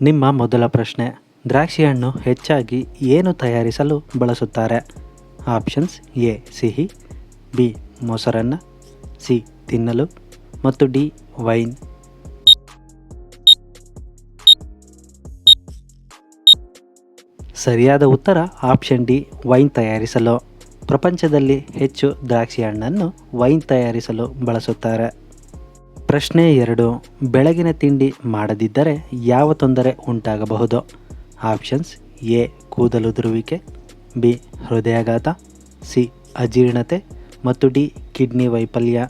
ನಿಮ್ಮ ಮೊದಲ ಪ್ರಶ್ನೆ. ದ್ರಾಕ್ಷಿ ಹಣ್ಣು ಹೆಚ್ಚಾಗಿ ಏನು ತಯಾರಿಸಲು ಬಳಸುತ್ತಾರೆ? ಆಪ್ಷನ್ಸ್ ಎ, ಸಿಹಿ, ಬಿ, ಮೊಸರನ್ನ, ಸಿ, ತಿನ್ನಲು, ಮತ್ತು ಡಿ, ವೈನ್. ಸರಿಯಾದ ಉತ್ತರ ಆಪ್ಷನ್ ಡಿ, ವೈನ್ ತಯಾರಿಸಲು. ಪ್ರಪಂಚದಲ್ಲಿ ಹೆಚ್ಚು ದ್ರಾಕ್ಷಿ ಹಣ್ಣನ್ನು ವೈನ್ ತಯಾರಿಸಲು ಬಳಸುತ್ತಾರೆ. ಪ್ರಶ್ನೆ ಎರಡು. ಬೆಳಗಿನ ತಿಂಡಿ ಮಾಡದಿದ್ದರೆ ಯಾವ ತೊಂದರೆ ಉಂಟಾಗಬಹುದು? Options A. ಕೂದಲು ದುರುವಿಕೆ, ಬಿ. ಹೃದಯಾಘಾತ, ಸಿ. ಅಜೀರ್ಣತೆ ಮತ್ತು ಡಿ. ಕಿಡ್ನಿ ವೈಫಲ್ಯ.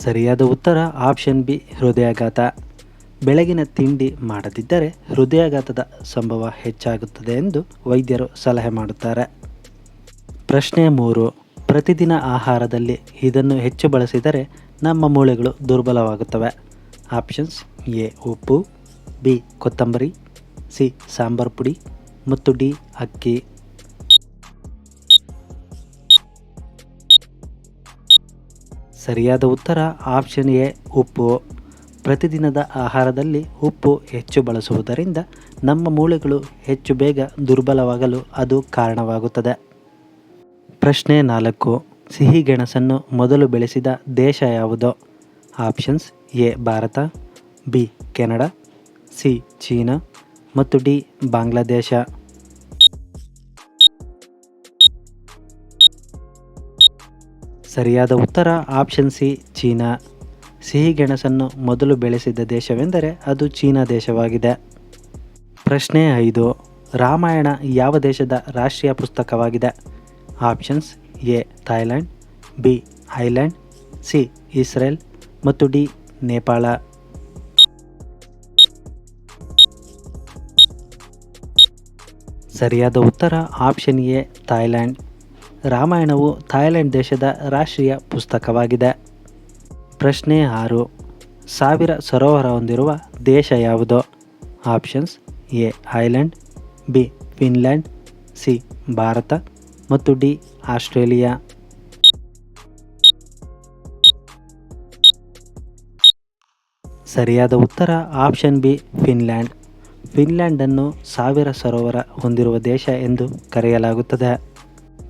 ಸರಿಯಾದ ಉತ್ತರ ಆಪ್ಷನ್ ಬಿ. ಹೃದಯಾಘಾತ. ಬೆಳಗಿನ ತಿಂಡಿ ಮಾಡದಿದ್ದರೆ ಹೃದಯಾಘಾತದ ಸಂಭವ ಹೆಚ್ಚಾಗುತ್ತದೆ ಎಂದು ವೈದ್ಯರು ಸಲಹೆ ಮಾಡುತ್ತಾರೆ. ಪ್ರಶ್ನೆ ಮೂರು, ಪ್ರತಿದಿನ ಆಹಾರದಲ್ಲಿ ಇದನ್ನು ಹೆಚ್ಚು ಬಳಸಿದರೆ ನಮ್ಮ ಮೂಳೆಗಳು ದುರ್ಬಲವಾಗುತ್ತವೆ. ಆಪ್ಷನ್ಸ್ ಎ, ಉಪ್ಪು, ಬಿ, ಕೊತ್ತಂಬರಿ, ಸಿ, ಸಾಂಬಾರ್ ಪುಡಿ ಮತ್ತು ಡಿ, ಅಕ್ಕಿ. ಸರಿಯಾದ ಉತ್ತರ ಆಪ್ಷನ್ ಎ, ಉಪ್ಪು. ಪ್ರತಿದಿನದ ಆಹಾರದಲ್ಲಿ ಉಪ್ಪು ಹೆಚ್ಚು ಬಳಸುವುದರಿಂದ ನಮ್ಮ ಮೂಳೆಗಳು ಹೆಚ್ಚು ಬೇಗ ದುರ್ಬಲವಾಗಲು ಅದು ಕಾರಣವಾಗುತ್ತದೆ. ಪ್ರಶ್ನೆ ನಾಲ್ಕು. ಸಿಹಿ ಗೆಣಸನ್ನು ಮೊದಲು ಬೆಳೆಸಿದ ದೇಶ ಯಾವುದು? Options A, Bharat, B, Canada, C, China ಮತ್ತು ಡಿ, ಬಾಂಗ್ಲಾದೇಶ. ಸರಿಯಾದ ಉತ್ತರ ಆಪ್ಷನ್ ಸಿ, ಚೀನಾ. ಸಿಹಿ ಗೆಣಸನ್ನು ಮೊದಲು ಬೆಳೆಸಿದ ದೇಶವೆಂದರೆ ಅದು ಚೀನಾ ದೇಶವಾಗಿದೆ. ಪ್ರಶ್ನೆ ಐದು. ರಾಮಾಯಣ ಯಾವ ದೇಶದ ರಾಷ್ಟ್ರೀಯ ಪುಸ್ತಕವಾಗಿದೆ? Options A Thailand B Iceland C, Israel ಮತ್ತು ಡಿ, ನೇಪಾಳ. ಸರಿಯಾದ ಉತ್ತರ ಆಪ್ಷನ್ ಎ ಥಾಯ್ಲ್ಯಾಂಡ್ ರಾಮಾಯಣವು ಥಾಯ್ಲೆಂಡ್ ದೇಶದ ರಾಷ್ಟ್ರೀಯ ಪುಸ್ತಕವಾಗಿದೆ. ಪ್ರಶ್ನೆ ಆರು, ಸಾವಿರ ಸರೋವರ ಹೊಂದಿರುವ ದೇಶ ಯಾವುದು? Options A Iceland B Finland C, Bharat. ಮತ್ತು ಡಿ, ಆಸ್ಟ್ರೇಲಿಯಾ. ಸರಿಯಾದ ಉತ್ತರ, ಆಪ್ಷನ್ ಬಿ, ಫಿನ್ಲ್ಯಾಂಡ್. ಫಿನ್ಲ್ಯಾಂಡನ್ನು ಸಾವಿರ ಸರೋವರ ಹೊಂದಿರುವ ದೇಶ ಎಂದು ಕರೆಯಲಾಗುತ್ತದೆ.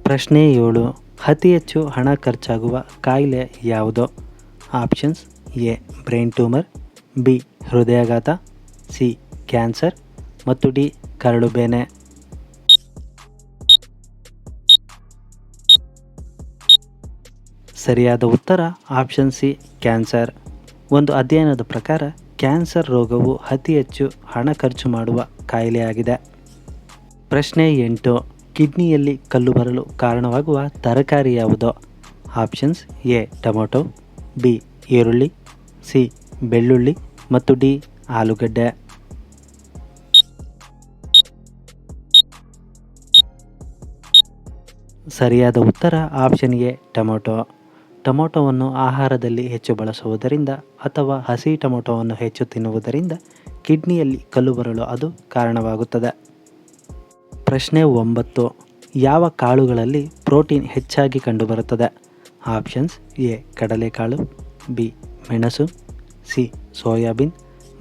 ಪ್ರಶ್ನೆ ಏಳು, ಅತಿ ಹೆಚ್ಚು ಹಣ ಖರ್ಚಾಗುವ ಕಾಯಿಲೆ ಯಾವುದು? Options A, brain tumour, B, ಹೃದಯಾಘಾತ, ಸಿ, ಕ್ಯಾನ್ಸರ್ ಮತ್ತು ಡಿ ಕರಳುಬೇನೆ ಸರಿಯಾದ ಉತ್ತರ ಆಪ್ಷನ್ ಸಿ, ಕ್ಯಾನ್ಸರ್. ಒಂದು ಅಧ್ಯಯನದ ಪ್ರಕಾರ, ಕ್ಯಾನ್ಸರ್ ರೋಗವು ಅತಿ ಹೆಚ್ಚು ಹಣ ಖರ್ಚು ಮಾಡುವ ಕಾಯಿಲೆಯಾಗಿದೆ. ಪ್ರಶ್ನೆ ಎಂಟು, ಕಿಡ್ನಿಯಲ್ಲಿ ಕಲ್ಲು ಬರಲು ಕಾರಣವಾಗುವ ತರಕಾರಿ ಯಾವುದು? ಆಪ್ಷನ್ಸ್ ಎ, ಟೊಮೊಟೊ, ಬಿ, ಈರುಳ್ಳಿ, ಸಿ, ಬೆಳ್ಳುಳ್ಳಿ ಮತ್ತು ಡಿ, ಆಲೂಗಡ್ಡೆ. ಸರಿಯಾದ ಉತ್ತರ ಆಪ್ಷನ್ ಎ, ಟೊಮೊಟೊ. ಟೊಮೊಟೊವನ್ನು ಆಹಾರದಲ್ಲಿ ಹೆಚ್ಚು ಬಳಸುವುದರಿಂದ ಅಥವಾ ಹಸಿ ಟೊಮೊಟೊವನ್ನು ಹೆಚ್ಚು ತಿನ್ನುವುದರಿಂದ ಕಿಡ್ನಿಯಲ್ಲಿ ಕಲ್ಲು ಬರಲು ಅದು ಕಾರಣವಾಗುತ್ತದೆ. ಪ್ರಶ್ನೆ ಒಂಬತ್ತು. ಯಾವ ಕಾಳುಗಳಲ್ಲಿ ಪ್ರೋಟೀನ್ ಹೆಚ್ಚಾಗಿ ಕಂಡುಬರುತ್ತದೆ? ಆಪ್ಷನ್ಸ್ ಎ, ಕಡಲೆಕಾಳು, ಬಿ, ಮೆಣಸು, ಸಿ, ಸೋಯಾಬೀನ್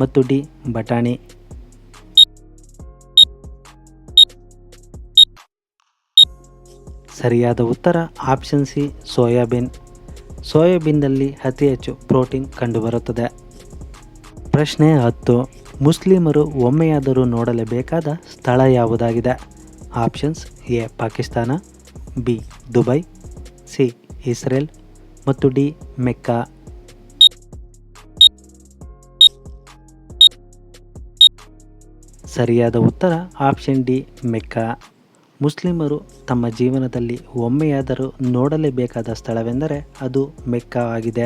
ಮತ್ತು ಡಿ, ಬಟಾಣಿ. ಸರಿಯಾದ ಉತ್ತರ ಆಪ್ಷನ್ ಸಿ, ಸೋಯಾಬೀನ್. ಸೋಯಾಬೀನ್ನಲ್ಲಿ ಅತಿ ಹೆಚ್ಚು ಪ್ರೋಟೀನ್ ಕಂಡುಬರುತ್ತದೆ. ಪ್ರಶ್ನೆ ಹತ್ತು, ಮುಸ್ಲಿಮರು ಒಮ್ಮೆಯಾದರೂ ನೋಡಲೇಬೇಕಾದ ಸ್ಥಳ ಯಾವುದಾಗಿದೆ? Options A, Pakistan, B, Dubai, C, Israel ಮತ್ತು ಡಿ, ಮೆಕ್ಕಾ. ಸರಿಯಾದ ಉತ್ತರ ಆಪ್ಷನ್ ಡಿ, ಮೆಕ್ಕಾ. ಮುಸ್ಲಿಮರು ತಮ್ಮ ಜೀವನದಲ್ಲಿ ಒಮ್ಮೆಯಾದರೂ ನೋಡಲೇಬೇಕಾದ ಸ್ಥಳವೆಂದರೆ ಅದು ಮೆಕ್ಕಾ ಆಗಿದೆ.